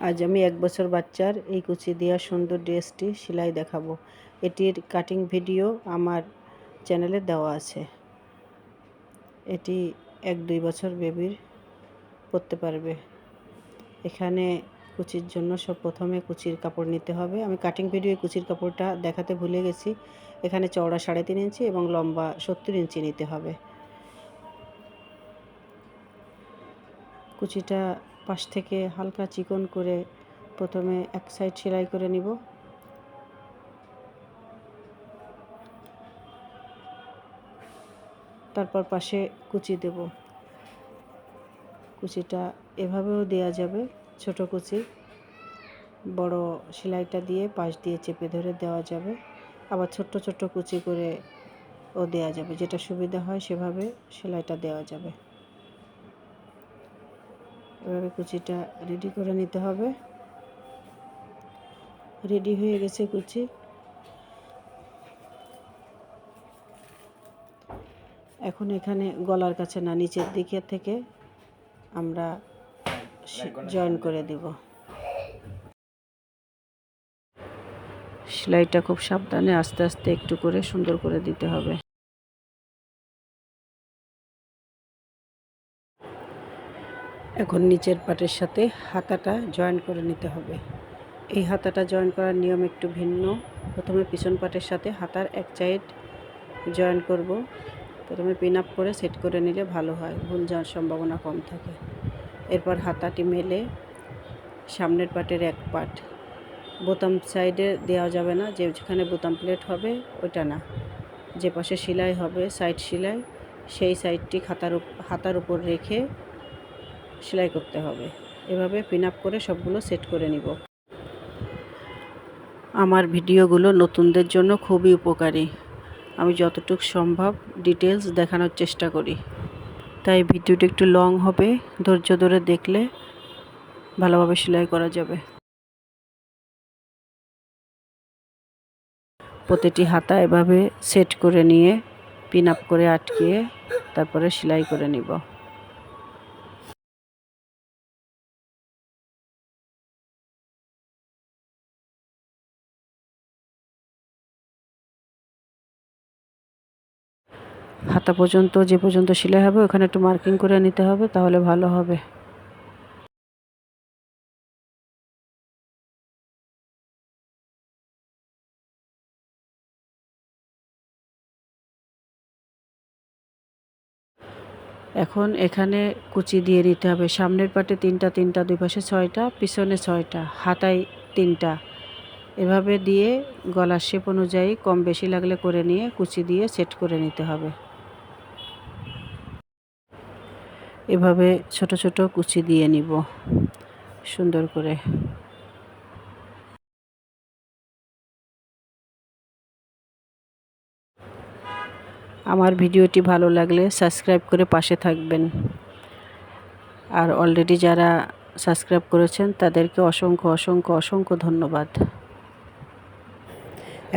আজ আমি এক বছর বাচ্চার এই কুচি দেওয়া সুন্দর ড্রেসটি সেলাই দেখাবো। এটির কাটিং ভিডিও আমার চ্যানেলে দেওয়া আছে। এটি এক দুই বছর বেবির পরতে পারবে। এখানে কুচির জন্য সব প্রথমে কুচির কাপড় নিতে হবে। আমি কাটিং ভিডিও কুচির কাপড়টা দেখাতে ভুলে গেছি। এখানে চওড়া সাড়ে তিন ইঞ্চি এবং লম্বা সত্তর ইঞ্চি নিতে হবে। কুচিটা পাশ থেকে হালকা চিকন করে প্রথমে এক সাইড সেলাই করে নিব। তারপর পাশে কুচি দেব। কুচিটা এভাবেও দেয়া যাবে, ছোট কুচি। বড় সেলাইটা দিয়ে পাশ দিয়ে চেপে ধরে দেওয়া যাবে। আবার ছোট্ট ছোট্ট কুচি করে ও দেওয়া যাবে। যেটা সুবিধা হয় সেভাবে সেলাইটা দেওয়া যাবে। এভাবে কুচিটা রেডি করে নিতে হবে। রেডি হয়ে গেছে কুচি। এখন এখানে গলার কাছে না নিচের দিকে থেকে আমরা জয়েন করে দিব। সেলাইটা খুব সাবধানে আস্তে আস্তে একটু করে সুন্দর করে দিতে হবে। এখন নিচের পাটের সাথে হাতাটা জয়েন করে নিতে হবে। এই হাতাটা জয়েন করার নিয়ম একটু ভিন্ন। প্রথমে পিছন পাটের সাথে হাতার এক সাইড জয়েন করব। প্রথমে পিন আপ করে সেট করে নিলে ভালো হয়, ভুল যাওয়ার সম্ভাবনা কম থাকে। এরপর হাতাটি মেলে সামনের পাটের এক পাট। বোতাম সাইডে দেওয়া যাবে না যেখানে বোতাম প্লেট হবে ওইটা না। যে পাশে সেলাই হবে সাইড সেলাই, সেই সাইডটি খাতার হাতার উপর রেখে সেলাই করতে হবে। এভাবে পিন আপ করে সবগুলো সেট করে নিব। আমার ভিডিওগুলো নতুনদের জন্য খুবই উপকারী। আমি যতটুকু সম্ভব ডিটেলস দেখানোর চেষ্টা করি। তাই ভিডিওটা একটু লং হবে, ধৈর্য ধরে দেখলে ভালোভাবে সেলাই করা যাবে। প্রতিটি হাতা এভাবে সেট করে নিয়ে পিন আপ করে আটকিয়ে তারপরে সেলাই করে নিব। হাতা পর্যন্ত, যে পর্যন্ত সেলাই হবে, ওখানে একটু মার্কিং করে নিতে হবে, তাহলে ভালো হবে। এখন এখানে কুচি দিয়ে নিতে হবে। সামনের পাটে তিনটা তিনটা, দুই পাশে ছয়টা, পিছনে ছয়টা, হাতায় তিনটা। এভাবে দিয়ে গলার শেপ অনুযায়ী কম বেশি লাগলে করে নিয়ে কুচি দিয়ে সেট করে নিতে হবে। এভাবে ছোট ছোট কুচি দিয়ে নিব। সুন্দর করে। আমার ভিডিওটি ভালো লাগলে সাবস্ক্রাইব করে পাশে থাকবেন। আর অলরেডি যারা সাবস্ক্রাইব করেছেন, তাদেরকে অসংখ্য অসংখ্য অসংখ্য ধন্যবাদ।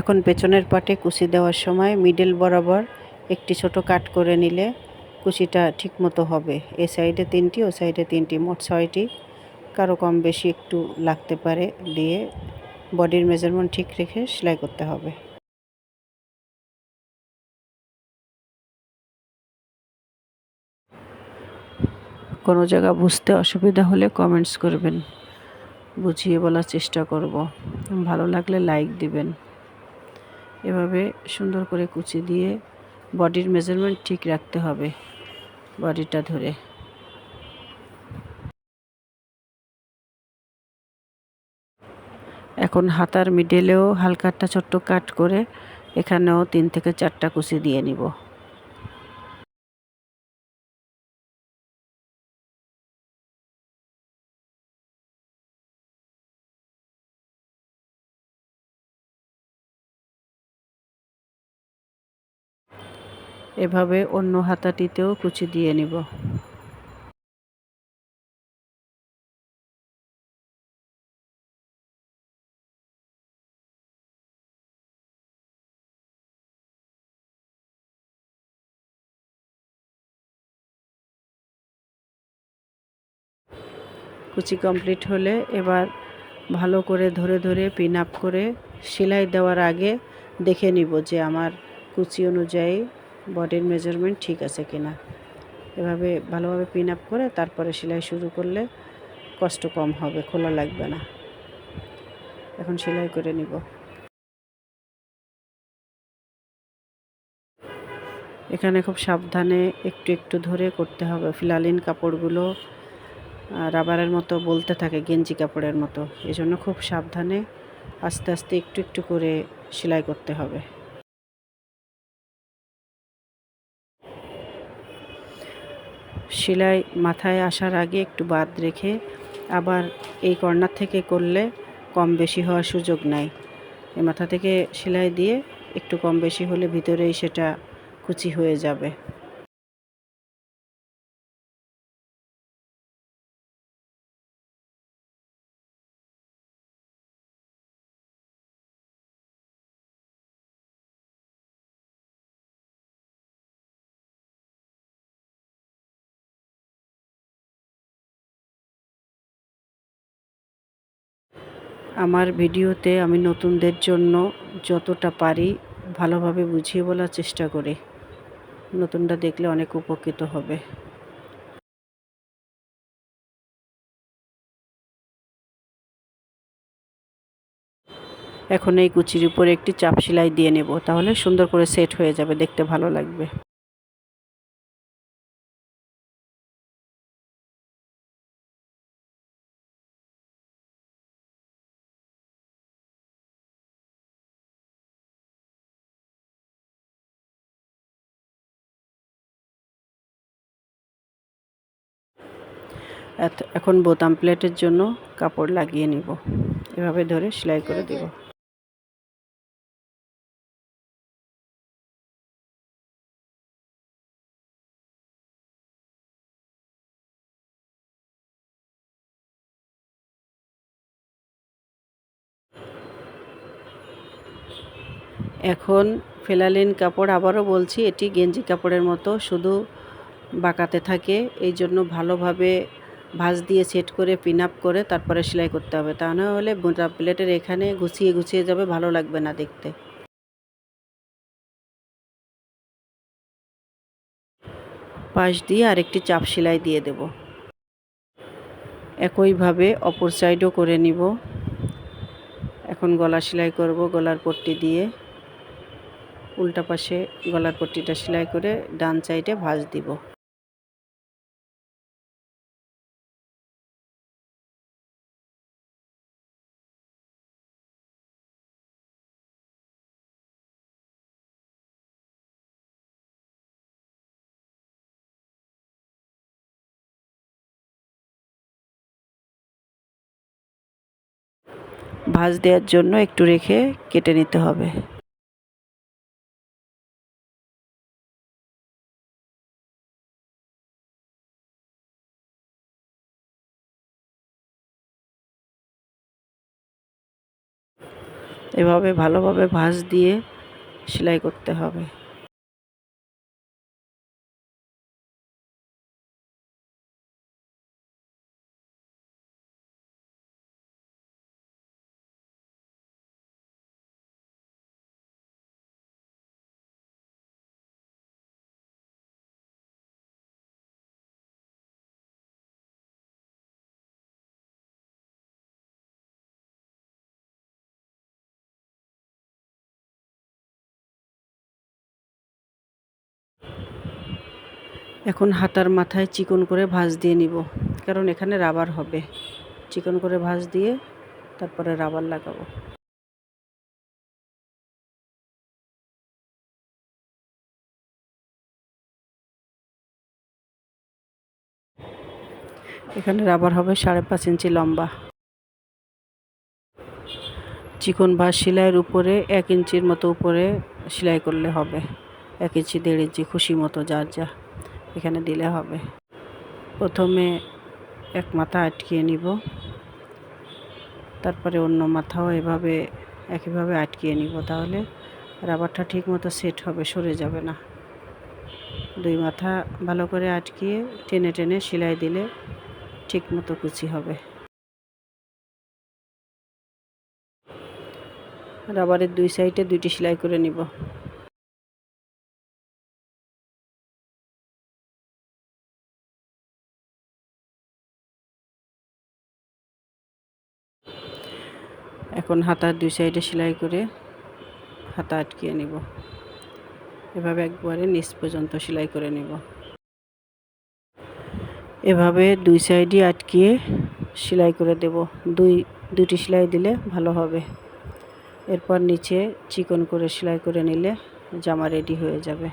এখন পেছনের পাটে কুচি দেওয়ার সময় মিডল বরাবর একটি ছোট কাট করে নিলে কুচিটা ঠিক মতো হবে। এ সাইডে তিনটি, ও সাইডে তিনটি। মোট ছয়টি। কারও কম বেশি একটু লাগতে পারে দিয়ে বডির মেজারমেন্ট ঠিক রেখে সেলাই করতে হবে। কোনো জায়গা বুঝতে অসুবিধা হলে কমেন্টস করবেন। বুঝিয়ে বলার চেষ্টা করব। ভালো লাগলে লাইক দিবেন। এভাবে সুন্দর করে কুচি দিয়ে বডির মেজারমেন্ট ঠিক রাখতে হবে। বডিটা ধরে। এখন হাতার মিডেলেও হালকাটা ছোট্ট কাট করে এখানেও তিন থেকে চারটা কুচি দিয়ে নিব। এভাবে অন্য হাতাটিতেও কুচি দিয়ে নিব। কুচি কমপ্লিট হলে এবার ভালো করে ধরে ধরে পিন আপ করে সেলাই দেওয়ার আগে দেখে নিব যে আমার কুচি অনুযায়ী বডির মেজারমেন্ট ঠিক আছে কিনা। এভাবে ভালোভাবে পিন আপ করে তারপরে সেলাই শুরু করলে কষ্ট কম হবে, খোলা লাগবে না। এখন সেলাই করে নিব। এখানে খুব সাবধানে একটু একটু ধরে করতে হবে। ফিলালিন কাপড়গুলো রাবারের মতো বলতে থাকে, গেঞ্জি কাপড়ের মতো। এই জন্য খুব সাবধানে আস্তে আস্তে একটু একটু করে সেলাই করতে হবে। সেলাই মাথায় আসার আগে একটু বাদ রেখে আবার এই কর্নার থেকে করলে কম বেশি হওয়ার সুযোগ নাই। এই মাথা থেকে সেলাই দিয়ে একটু কম বেশি হলে ভিতরেই সেটা কুচি হয়ে যাবে। আমার ভিডিওতে আমি নতুনদের জন্য যতটা পারি ভালোভাবে বুঝিয়ে বলার চেষ্টা করি। নতুনটা দেখলে অনেক উপকৃত হবে। এখন এই কুচির উপরে একটি চাপ সেলাই দিয়ে নেব, তাহলে সুন্দর করে সেট হয়ে যাবে, দেখতে ভালো লাগবে। এখন বোতাম প্লেটের জন্য কাপড় লাগিয়ে নিব। এভাবে ধরে সেলাই করে দেব। এখন ফেলালিন কাপড় আবারও বলছি, এটি গেঞ্জি কাপড়ের মতো, শুধু বাঁকাতে থাকে। এই জন্য ভালোভাবে ভাঁজ দিয়ে সেট করে পিন আপ করে তারপরে সেলাই করতে হবে। তা না হলে প্লেটের এখানে গুছিয়ে গুছিয়ে যাবে, ভালো লাগবে না দেখতে। পাশ দিয়ে আরেকটি চাপ সেলাই দিয়ে দেব। একইভাবে অপর সাইডও করে নিব। এখন গলা সেলাই করব গলার পট্টি দিয়ে। উল্টা পাশে গলার পট্টিটা সেলাই করে ডান সাইডে ভাঁজ দিব। ভাঁজ দেওয়ার জন্য একটু রেখে কেটে নিতে হবে। এভাবে ভালোভাবে ভাঁজ দিয়ে সেলাই করতে হবে। এখন হাতার মাথায় চিকন করে ভাঁজ দিয়ে নিব, কারণ এখানে রাবার হবে। চিকন করে ভাঁজ দিয়ে তারপরে রাবার লাগাবো। এখানে রাবার হবে সাড়ে পাঁচ ইঞ্চি লম্বা। চিকন ভাঁজ সেলাইয়ের উপরে এক ইঞ্চির মতো উপরে সেলাই করলে হবে। এক ইঞ্চি, দেড় ইঞ্চি, খুশি মতো, যার যা। এখানে দিলে হবে। প্রথমে এক মাথা আটকিয়ে নিব। তারপরে অন্য মাথাও এভাবে, একইভাবে আটকিয়ে নিব তাহলে রাবারটা ঠিক মতো সেট হবে, সরে যাবে না। দুই মাথা ভালো করে আটকিয়ে টেনে টেনে সেলাই দিলে ঠিক মতো কুচি হবে। রাবারের দুই সাইডে দুইটি সেলাই করে নিব। এখন হাতার দুই সাইডে সেলাই করে হাতা আটকিয়ে নিব। এভাবে একবারে নিচ পর্যন্ত সেলাই করে নিব। এভাবে দুই সাইডই আটকিয়ে সেলাই করে দেব। দুই, দুটি সেলাই দিলে ভালো হবে। এরপর নিচে চিকন করে সেলাই করে নিলে জামা রেডি হয়ে যাবে।